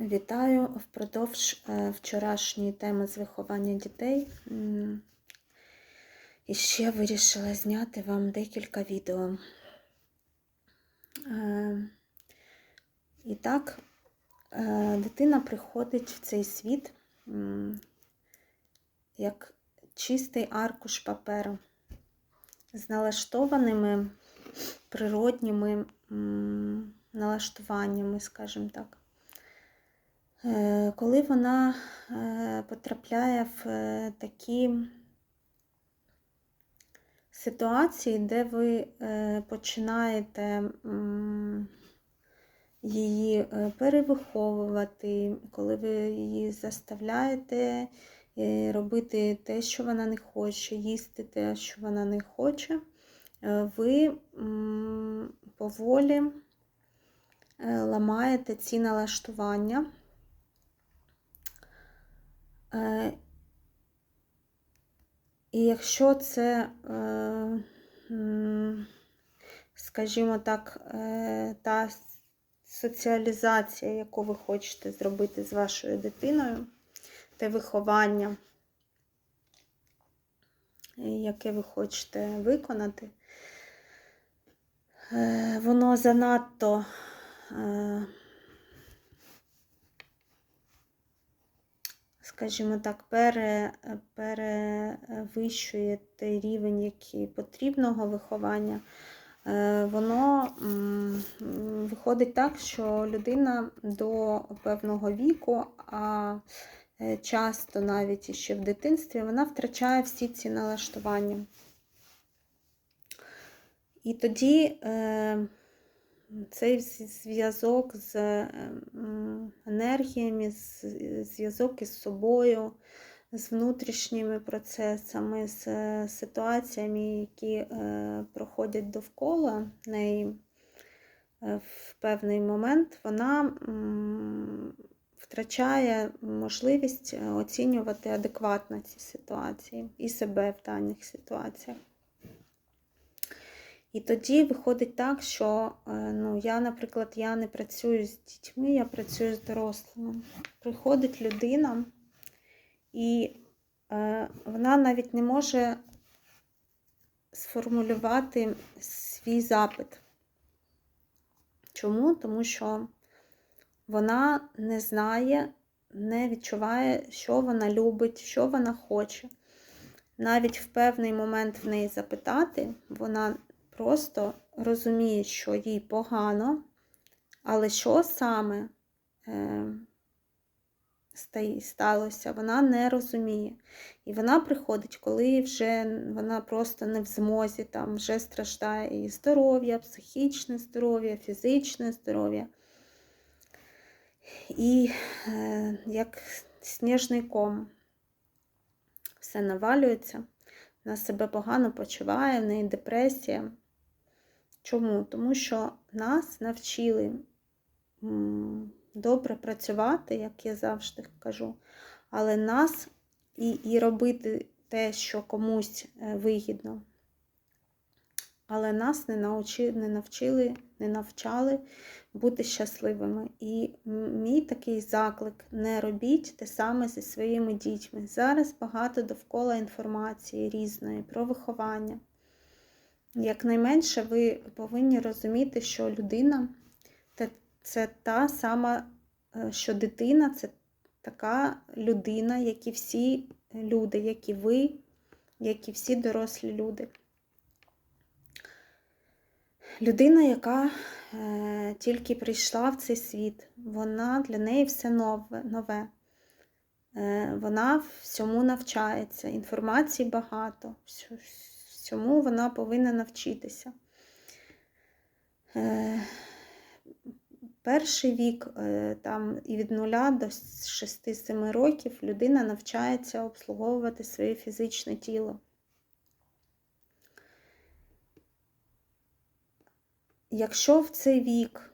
Вітаю впродовж е, вчорашньої теми з виховання дітей. І ще вирішила зняти вам декілька відео. Е, І так, е, дитина приходить в цей світ як чистий аркуш паперу з налаштованими природніми налаштуваннями, скажімо так. Е, Коли вона е, потрапляє в е, такі ситуації, де ви починаєте її перевиховувати, коли ви її заставляєте робити те, що вона не хоче, їсти те, що вона не хоче, ви поволі ламаєте ці налаштування. Е, І якщо це, е, скажімо так, е, та соціалізація, яку ви хочете зробити з вашою дитиною, те виховання, яке ви хочете виконати, воно занадто скажімо так, пере, перевищує той рівень, який потрібного виховання, е, воно виходить так, що людина до певного віку, а е, часто навіть іще в дитинстві, вона втрачає всі ці налаштування. І тоді е, цей зв'язок з ем, енергіями, зв'язок із собою, з внутрішніми процесами, з е, ситуаціями, які е, проходять довкола неї е, в певний момент, вона втрачає можливість оцінювати адекватно ці ситуації і себе в даних ситуаціях. І тоді виходить так, що е, ну, я, наприклад, я не працюю з дітьми, я працюю з дорослими. Приходить людина, і е, вона навіть не може сформулювати свій запит. Чому? Тому що вона не знає, не відчуває, що вона любить, що вона хоче. Навіть в певний момент в неї запитати, вона просто розуміє, що їй погано, але що саме е, сталося, вона не розуміє. І вона приходить, коли вже вона просто не в змозі, там вже страждає і здоров'я, психічне здоров'я, фізичне здоров'я. І е, як сніжний ком все навалюється, вона себе погано почуває, в неї депресія. Чому? Тому що нас навчили добре працювати, як я завжди кажу, але нас і, і робити те, що комусь е, вигідно. Але нас не, научи, не навчили, не навчали бути щасливими. І мій такий заклик: не робіть те саме зі своїми дітьми. Зараз багато довкола інформації різної про виховання. Якнайменше ви повинні розуміти, що людина це та сама, е, що дитина це така людина, як і всі люди, як і ви, як і всі дорослі люди. Людина, яка е, тільки прийшла в цей світ, вона для неї все нове. нове. Е, вона всьому навчається, інформації багато, всьому вона повинна навчитися. Е, перший вік, е, там і від 0 до 6-7 років людина навчається обслуговувати своє фізичне тіло. Якщо в цей вік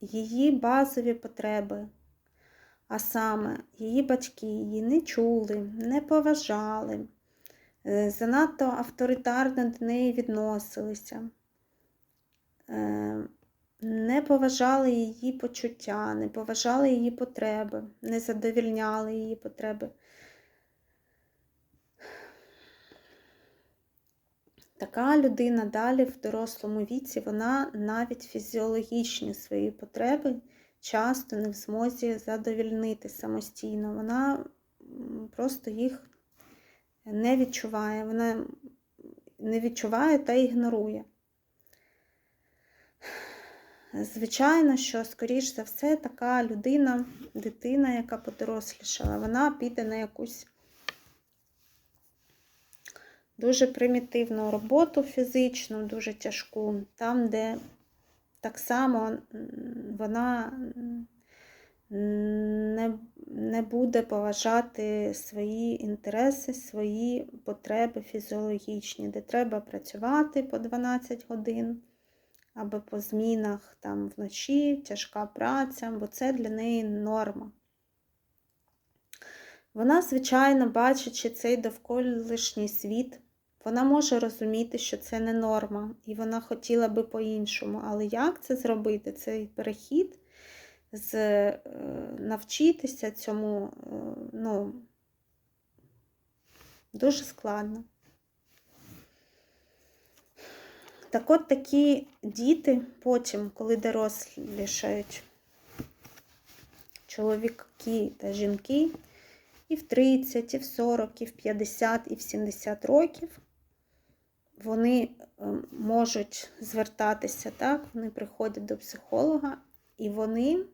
її базові потреби, а саме її батьки її не чули, не поважали, занадто авторитарно до неї відносилися, е, не поважали її почуття, не поважали її потреби, не задовільняли її потреби. Така людина далі в дорослому віці, вона навіть фізіологічні свої потреби часто не в змозі задовільнити самостійно. Вона просто їх не відчуває, вона не відчуває та ігнорує. Звичайно, що, скоріш за все, така людина, дитина, яка подорослішала, вона піде на якусь дуже примітивну роботу фізичну, дуже тяжку, там, де так само вона не, не буде поважати свої інтереси, свої потреби фізіологічні, де треба працювати по 12 годин або по змінах там вночі, тяжка праця, бо це для неї норма. Вона, звичайно, бачачи цей довколишній світ, вона може розуміти, що це не норма, і вона хотіла би по-іншому. Але як це зробити? Цей перехід з е, навчитися цьому, е, ну, дуже складно. Так от такі діти потім, коли дорослішають чоловіки та жінки, і в 30, і в 40, і в 50, і в 70 років, вони е, можуть звертатися, так, вони приходять до психолога, і вони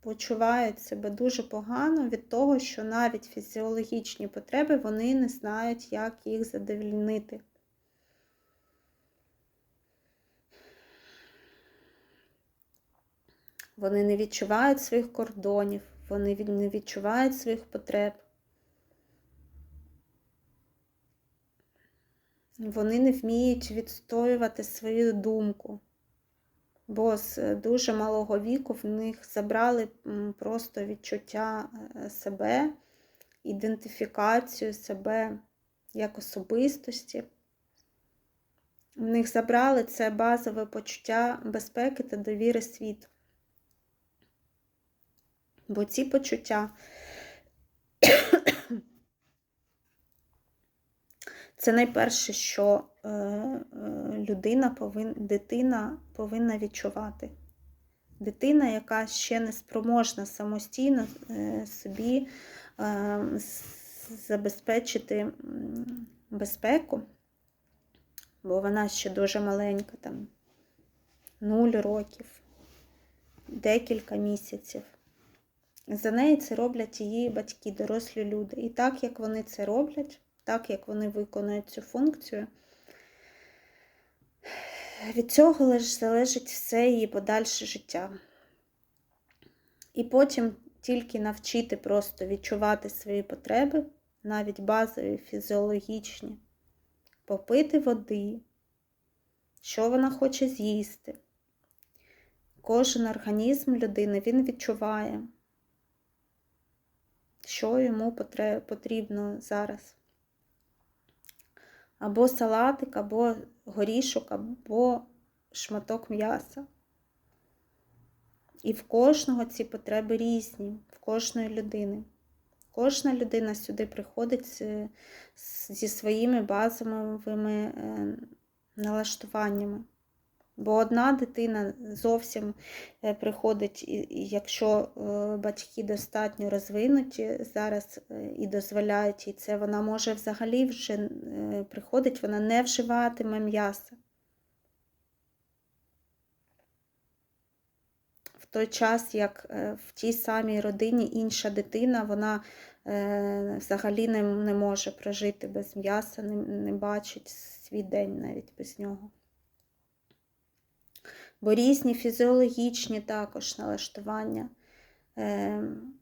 почувають себе дуже погано від того, що навіть фізіологічні потреби вони не знають, як їх задовільнити. Вони не відчувають своїх кордонів, вони не відчувають своїх потреб. Вони не вміють відстоювати свою думку, бо з дуже малого віку в них забрали просто відчуття е, себе, ідентифікацію себе як особистості. В них забрали це базове почуття безпеки та довіри світу. Бо ці почуття це найперше, що е, е, людина повин, дитина повинна відчувати. Дитина, яка ще не спроможна самостійно е, собі забезпечити безпеку, бо вона ще дуже маленька, там 0 років, декілька місяців. За неї це роблять її батьки, дорослі люди. І так, як вони це роблять, так як вони виконують цю функцію, від цього лише залежить все її подальше життя. І потім тільки навчити просто відчувати свої потреби, навіть базові, фізіологічні, попити води, що вона хоче з'їсти. Кожен організм людини він відчуває що йому потрібно зараз. Або салатик, або горішок, або шматок м'яса. І в кожного ці потреби різні, в кожної людини. Кожна людина сюди приходить зі своїми базовими е, налаштуваннями. Бо одна дитина зовсім е, приходить, якщо е, батьки достатньо розвинуті зараз е, і дозволяють їй це, вона може взагалі вже приходить, вона не вживатиме м'яса. В той час, як в тій самій родині інша дитина, вона взагалі не, може прожити без м'яса, не бачить свій день навіть без нього бо різні фізіологічні також налаштування. Ем,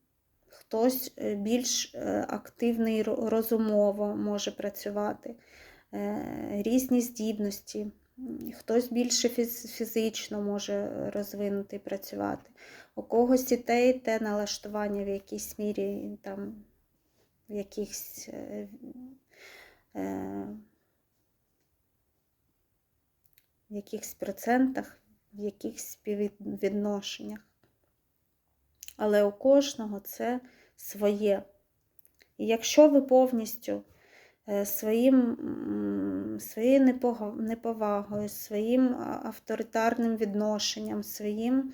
хтось е, більш е, активний розумово може працювати, е, різні здібності, хтось більше фізично може розвинути і працювати. У когось і те, і те налаштування в якійсь мірі, там, в якихось в якихось процентах в якихось співвідношеннях. Але у кожного це своє. І якщо ви повністю е, своїм, своєю неповагою, своїм авторитарним відношенням, своїм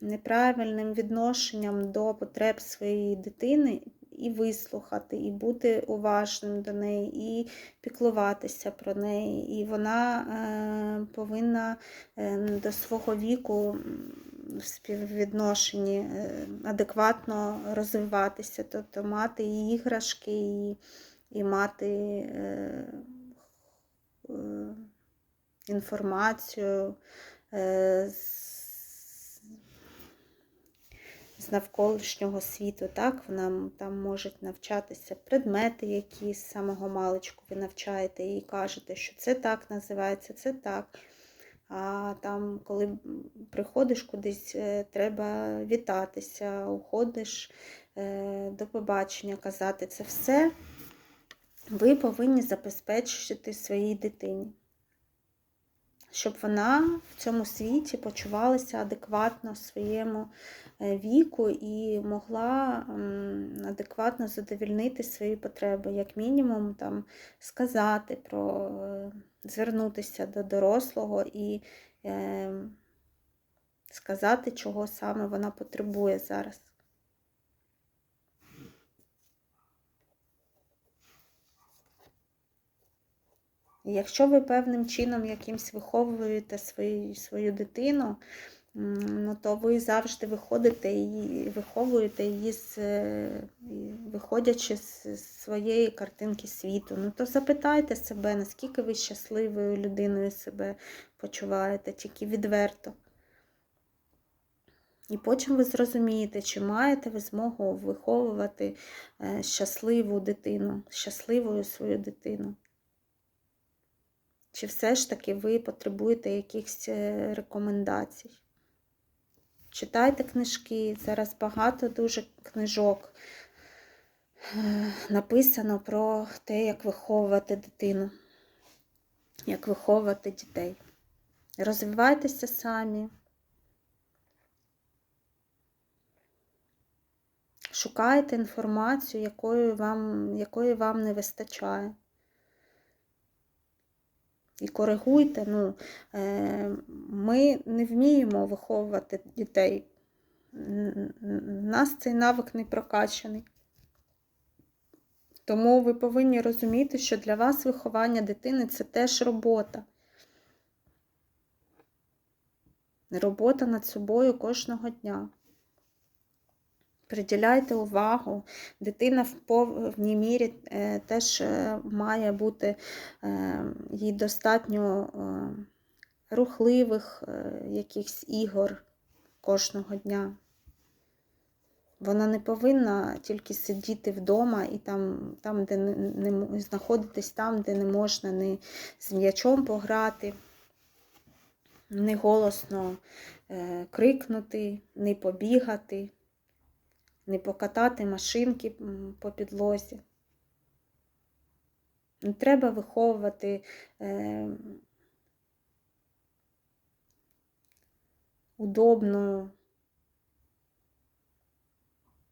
неправильним відношенням до потреб своєї дитини і вислухати, і бути уважним до неї, і піклуватися про неї. І вона е, повинна е, до свого віку в співвідношенні е, адекватно розвиватися, тобто мати і іграшки, і, і мати е, е, інформацію. Е, з навколишнього світу, так, вона там можуть навчатися предмети, які з самого маличку. Ви навчаєте і кажете, що це так називається, це так. А там, коли приходиш кудись, е, треба вітатися, уходиш е, до побачення, казати це все, ви повинні забезпечити своїй дитині щоб вона в цьому світі почувалася адекватно своєму е, віку і могла адекватно задовільнити свої потреби, як мінімум там сказати про е, звернутися до дорослого і е, сказати, чого саме вона потребує зараз. Якщо ви певним чином якимсь виховуєте свою свою дитину, ну, то ви завжди виходите і виховуєте її, з, виходячи з своєї картинки світу. Ну, то запитайте себе, наскільки ви щасливою людиною себе почуваєте, тільки відверто. І потім ви зрозумієте, чи маєте ви змогу виховувати е, щасливу дитину, щасливою свою дитину. Чи все ж таки ви потребуєте якихось е, рекомендацій? Читайте книжки, зараз багато дуже книжок е, написано про те, як виховувати дитину, як виховувати дітей. Розвивайтеся самі. Шукайте інформацію, якої вам, якої вам не вистачає і коригуйте. Ну, е, Ми не вміємо виховувати дітей. Нас цей навик не прокачаний. Тому ви повинні розуміти, що для вас виховання дитини це теж робота. Робота над собою кожного дня. Приділяйте увагу, дитина в повній мірі е, теж е, має бути е, їй достатньо рухливих якихось ігор кожного дня. Вона не повинна тільки сидіти вдома і там, там де не, не знаходитись там, де не можна ні з м'ячом пограти, не голосно е, крикнути, не побігати не покатати машинки по підлозі. Не треба виховувати е, удобну,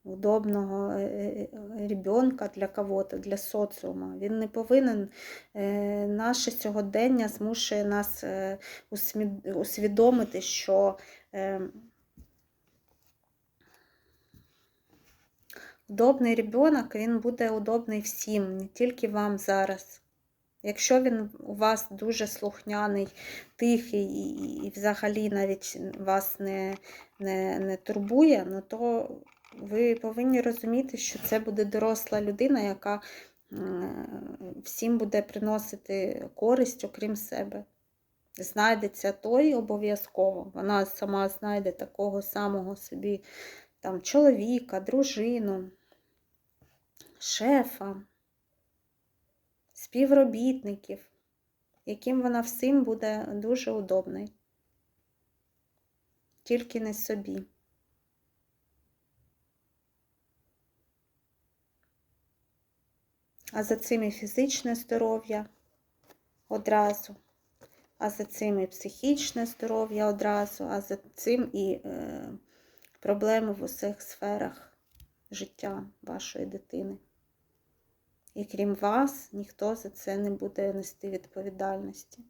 удобного е, е, е, ребенка для кого-то, для соціума. Він не повинен, наше сьогодення змушує нас усвідомити, що Удобний ребенок, він буде удобний всім, не тільки вам зараз. Якщо він у вас дуже слухняний, тихий і, і взагалі навіть вас не не, не турбує, ну то ви повинні розуміти, що це буде доросла людина, яка всім буде приносити користь, окрім себе. Знайдеться той обов'язково. Вона сама знайде такого самого собі там, чоловіка, дружину, шефа, співробітників, яким вона всім буде дуже удобний. Тільки не собі. А за цим і фізичне здоров'я одразу. а за цим і психічне здоров'я одразу, а за цим і е, проблеми в усіх сферах життя вашої дитини. І крім вас, ніхто за це не буде нести відповідальності.